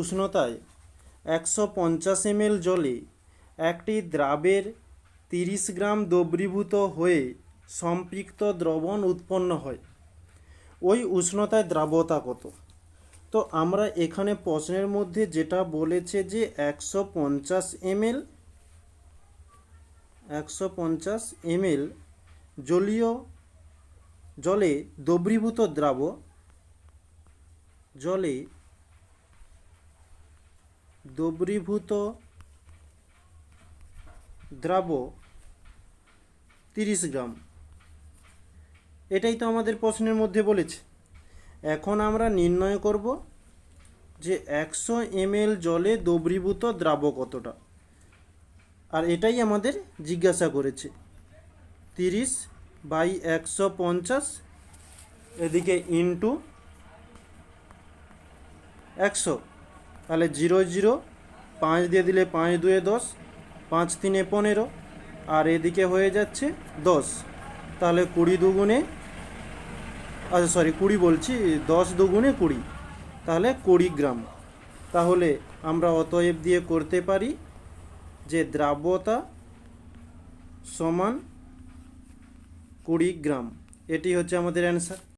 উষ্ণতায় একশো পঞ্চাশ এমএল জলে একটি দ্রাবের তিরিশ গ্রাম দ্রবীভূত হয়ে সম্পৃক্ত দ্রবণ উৎপন্ন হয়। ওই উষ্ণতায় দ্রাব্যতা কত? তো আমরা এখানে প্রশ্নের মধ্যে যেটা বলেছে যে একশো পঞ্চাশ এমএল, একশো পঞ্চাশ এমএল জলীয় জলে দ্রবীভূত দ্রাব, জলে দ্রবীভূত দ্রাব তিরিশ গ্রাম। এটাই তো আমাদের প্রশ্নের মধ্যে বলেছে। এখন আমরা নির্ণয় করব যে একশো এমএল জলে দ্রবীভূত দ্রাব কতটা। আর এটাই আমাদের জিজ্ঞাসা করেছে। তিরিশ বাই একশো পঞ্চাশ এদিকে ইন্টু একশো, তাহলে জিরো জিরো পাঁচ দিয়ে দিলে পাঁচ দুয়ে দশ, পাঁচ তিনে পনেরো, আর এদিকে হয়ে যাচ্ছে দশ। তাহলে কুড়ি দুগুণে আচ্ছা সরি কুড়ি বলছি, দশ দুগুণে কুড়ি। তাহলে কুড়ি গ্রাম। তাহলে আমরা অতএব দিয়ে করতে পারি যে দ্রাব্যতা সমান কুড়ি গ্রাম। এটি হচ্ছে আমাদের অ্যান্সার